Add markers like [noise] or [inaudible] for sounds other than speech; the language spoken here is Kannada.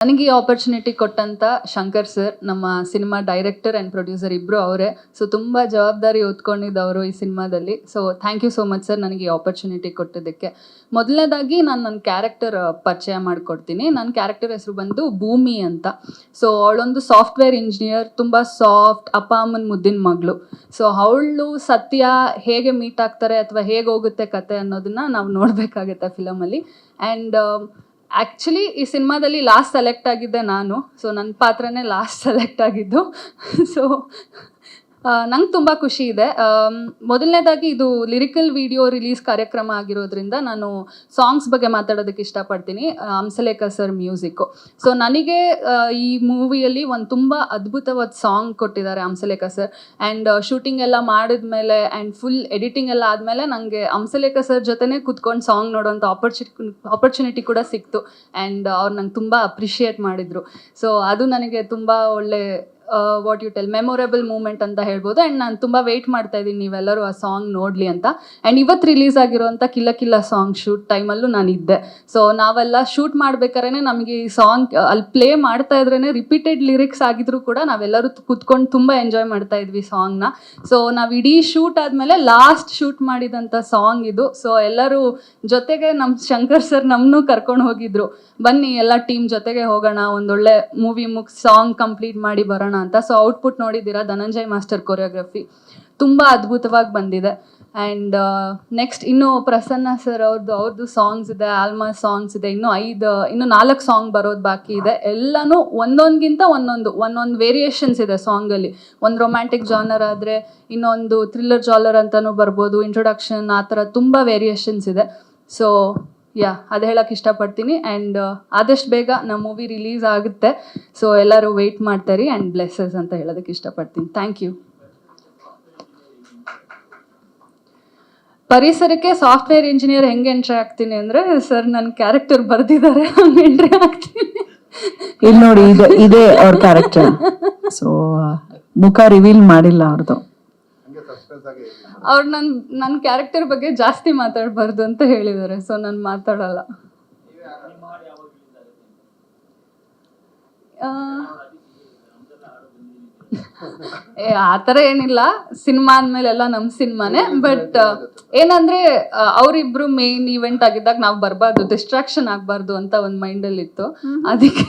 ನನಗೆ ಈ ಆಪರ್ಚುನಿಟಿ ಕೊಟ್ಟಂತ ಶಂಕರ್ ಸರ್ ನಮ್ಮ ಸಿನಿಮಾ ಡೈರೆಕ್ಟರ್ ಆ್ಯಂಡ್ ಪ್ರೊಡ್ಯೂಸರ್ ಇಬ್ಬರು ಅವರೇ. ಸೊ ತುಂಬ ಜವಾಬ್ದಾರಿ ಹೊತ್ಕೊಂಡಿದ್ದವರು ಈ ಸಿನಿಮಾದಲ್ಲಿ so thank you so much sir ನನಗೆ ಈ ಆಪರ್ಚುನಿಟಿ ಕೊಟ್ಟಿದ್ದಕ್ಕೆ. ಮೊದಲನೇದಾಗಿ ನಾನು ನನ್ನ ಕ್ಯಾರೆಕ್ಟರ್ ಪರಿಚಯ ಮಾಡಿಕೊಡ್ತೀನಿ. ನನ್ನ ಕ್ಯಾರೆಕ್ಟರ್ ಹೆಸರು ಬಂದು ಭೂಮಿ ಅಂತ. ಸೊ ಅವಳೊಂದು ಸಾಫ್ಟ್ವೇರ್ ಇಂಜಿನಿಯರ್ ತುಂಬ ಸಾಫ್ಟ್ ಅಪ್ಪ ಅಮ್ಮನ ಮುದ್ದಿನ ಮಗಳು. ಸೊ ಅವಳು ಸತ್ಯ ಹೇಗೆ ಮೀಟ್ ಆಗ್ತಾರೆ ಅಥವಾ ಹೇಗೆ ಹೋಗುತ್ತೆ ಕತೆ ಅನ್ನೋದನ್ನ ನಾವು ನೋಡಬೇಕಾಗತ್ತೆ ಫಿಲಮಲ್ಲಿ ಆ್ಯಂಡ್ ಆ್ಯಕ್ಚುಲಿ ಈ ಸಿನಿಮಾದಲ್ಲಿ ಲಾಸ್ಟ್ ಸೆಲೆಕ್ಟ್ ಆಗಿದ್ದೆ ನಾನು. ಸೊ ನನ್ನ ಪಾತ್ರನೇ ಲಾಸ್ಟ್ ಸೆಲೆಕ್ಟ್ ಆಗಿದ್ದು. [laughs] ಸೊ ನಂಗೆ ತುಂಬ ಖುಷಿ ಇದೆ. ಮೊದಲನೇದಾಗಿ ಇದು ಲಿರಿಕಲ್ ವಿಡಿಯೋ ರಿಲೀಸ್ ಕಾರ್ಯಕ್ರಮ ಆಗಿರೋದ್ರಿಂದ ನಾನು ಸಾಂಗ್ಸ್ ಬಗ್ಗೆ ಮಾತಾಡೋದಕ್ಕೆ ಇಷ್ಟಪಡ್ತೀನಿ. Hamsalekha sir music. ಸೊ ನನಗೆ ಈ ಮೂವಿಯಲ್ಲಿ ಒಂದು ತುಂಬ ಅದ್ಭುತವಾದ ಸಾಂಗ್ ಕೊಟ್ಟಿದ್ದಾರೆ ಹಂಸಲೇಖ ಸರ್. ಆ್ಯಂಡ್ ಶೂಟಿಂಗ್ ಎಲ್ಲ ಮಾಡಿದ್ಮೇಲೆ ಆ್ಯಂಡ್ ಫುಲ್ ಎಡಿಟಿಂಗ್ ಎಲ್ಲ ಆದಮೇಲೆ ನನಗೆ ಹಂಸಲೇಖ ಸರ್ ಜೊತೆನೇ ಕುತ್ಕೊಂಡು ಸಾಂಗ್ ನೋಡೋಂಥ ಆಪರ್ಚು ಆಪರ್ಚುನಿಟಿ ಕೂಡ ಸಿಕ್ತು. ಆ್ಯಂಡ್ ಅವ್ರು ನಂಗೆ ತುಂಬ ಅಪ್ರಿಷಿಯೇಟ್ ಮಾಡಿದರು. ಸೊ ಅದು ನನಗೆ ತುಂಬ ಒಳ್ಳೆ what you tell memorable moment ಅಂತ ಹೇಳ್ಬೋದು. ಆ್ಯಂಡ್ ನಾನು ತುಂಬ ವೆಯ್ಟ್ ಮಾಡ್ತಾ ಇದ್ದೀನಿ, ನೀವೆಲ್ಲರೂ ಆ ಸಾಂಗ್ ನೋಡಲಿ ಅಂತ. ಆ್ಯಂಡ್ ಇವತ್ತು ರಿಲೀಸ್ ಆಗಿರೋಂಥ ಕಿಲ್ಲ ಕಿಲ್ಲ ಸಾಂಗ್ ಶೂಟ್ ಟೈಮಲ್ಲೂ ನಾನು ಇದ್ದೆ. ಸೊ ನಾವೆಲ್ಲ ಶೂಟ್ ಮಾಡ್ಬೇಕಾದ್ರೆ ನಮಗೆ ಈ ಸಾಂಗ್ ಅಲ್ಲಿ ಪ್ಲೇ ಮಾಡ್ತಾ ಇದ್ರೇ ರಿಪೀಟೆಡ್ ಲಿರಿಕ್ಸ್ ಆಗಿದ್ರು ಕೂಡ ನಾವೆಲ್ಲರೂ ಕುತ್ಕೊಂಡು ತುಂಬ ಎಂಜಾಯ್ ಮಾಡ್ತಾ ಇದ್ವಿ ಸಾಂಗ್ನ ಸೊ ನಾವು ಇಡೀ ಶೂಟ್ ಆದಮೇಲೆ ಲಾಸ್ಟ್ ಶೂಟ್ ಮಾಡಿದಂಥ ಸಾಂಗ್ ಇದು. ಸೊ ಎಲ್ಲರೂ ಜೊತೆಗೆ ನಮ್ಮ ಶಂಕರ್ ಸರ್ ನಮ್ಮನ್ನು ಕರ್ಕೊಂಡು ಹೋಗಿದ್ರು. ಬನ್ನಿ, ಎಲ್ಲ ಟೀಮ್ ಜೊತೆಗೆ ಹೋಗೋಣ, ಒಂದೊಳ್ಳೆ ಮೂವಿ ಮುಗಿಸ್ ಸಾಂಗ್ ಕಂಪ್ಲೀಟ್ ಮಾಡಿ ಬರೋಣ ಅಂತ. ಸೊ ಔಟ್ಪುಟ್ ನೋಡಿದ್ದೀರಾ? ಧನಂಜಯ್ ಮಾಸ್ಟರ್ ಕೊರಿಯೋಗ್ರಫಿ ತುಂಬ ಅದ್ಭುತವಾಗಿ ಬಂದಿದೆ. ಆ್ಯಂಡ್ ನೆಕ್ಸ್ಟ್ ಇನ್ನು ಪ್ರಸನ್ನ ಸರ್ ಅವ್ರದ್ದು ಅವ್ರದ್ದು ಸಾಂಗ್ಸ್ ಇದೆ ಆಲ್ಮಾ ಸಾಂಗ್ಸ್ ಇದೆ. ಇನ್ನು ಐದು, ಇನ್ನು ನಾಲ್ಕು ಸಾಂಗ್ ಬರೋದು ಬಾಕಿ ಇದೆ. ಎಲ್ಲನೂ ಒಂದೊಂದ್ಗಿಂತ ಒಂದೊಂದು ಒಂದೊಂದು ವೇರಿಯೇಷನ್ಸ್ ಇದೆ ಸಾಂಗಲ್ಲಿ ಒಂದು ರೊಮ್ಯಾಂಟಿಕ್ ಜಾನರ್ ಆದರೆ ಇನ್ನೊಂದು ಥ್ರಿಲ್ಲರ್ ಜಾಲರ್ ಅಂತಲೂ ಬರ್ಬೋದು. ಇಂಟ್ರೊಡಕ್ಷನ್ ಆ ಥರ ತುಂಬ ವೇರಿಯೇಷನ್ಸ್ ಇದೆ. ಸೊ ಯಾ ಅದು ಹೇಳಕ್ಕೆ ಇಷ್ಟಪಡ್ತೀನಿ. ಆ್ಯಂಡ್ ಆದಷ್ಟು ಬೇಗ ನಮ್ಮ ಮೂವಿ ರಿಲೀಸ್ ಆಗುತ್ತೆ. ಸೊ ಎಲ್ಲರೂ ವೆಯ್ಟ್ ಮಾಡ್ತಾರೆ ಆ್ಯಂಡ್ ಬ್ಲೆಸ್ಸಸ್ ಅಂತ ಹೇಳೋದಕ್ಕೆ ಇಷ್ಟಪಡ್ತೀನಿ. ಥ್ಯಾಂಕ್ ಯು ಪರಿಸರಕ್ಕೆ ಸಾಫ್ಟ್ವೇರ್ ಇಂಜಿನಿಯರ್ ಹೆಂಗೆ ಎಂಟ್ರಿ ಆಗ್ತೀನಿ ಅಂದರೆ ಸರ್ ನನ್ನ ಕ್ಯಾರೆಕ್ಟರ್ ಬರೆದಿದ್ದಾರೆ ಹಂಗೆ ಎಂಟ್ರಿ ಆಗ್ತೀನಿ. ಇಲ್ಲಿ ನೋಡಿ ಇದೆ, ಇದೇ ಅವ್ರ ಕ್ಯಾರೆಕ್ಟರ್ ಸೊ ಮುಖ ರಿವೀಲ್ ಮಾಡಿಲ್ಲ ಅವ್ರದ್ದು ಅವ್ರು ನನ್ನ ನನ್ನ ಕ್ಯಾರೆಕ್ಟರ್ ಬಗ್ಗೆ ಜಾಸ್ತಿ ಮಾತಾಡಬಾರ್ದು ಅಂತ ಹೇಳಿದ್ದಾರೆ ಸೊ ನಾನು ಮಾತಾಡಲ್ಲ. ಆ, ಏ ಆ ಥರ ಏನಿಲ್ಲ ಸಿನಿಮಾ ಅಂದಮೇಲೆಲ್ಲ ನಮ್ಮ ಸಿನಿಮಾನೇ ಬಟ್ ಏನಂದ್ರೆ ಅವರಿಬ್ರು ಅವ್ರಿಬ್ರು ಮೇನ್ ಈವೆಂಟ್ ಆಗಿದ್ದಾಗ ನಾವು ಬರಬಾರ್ದು ಡಿಸ್ಟ್ರಾಕ್ಷನ್ ಆಗಬಾರ್ದು ಅಂತ ಒಂದು ಮೈಂಡಲ್ಲಿ ಇತ್ತು ಅದಕ್ಕೆ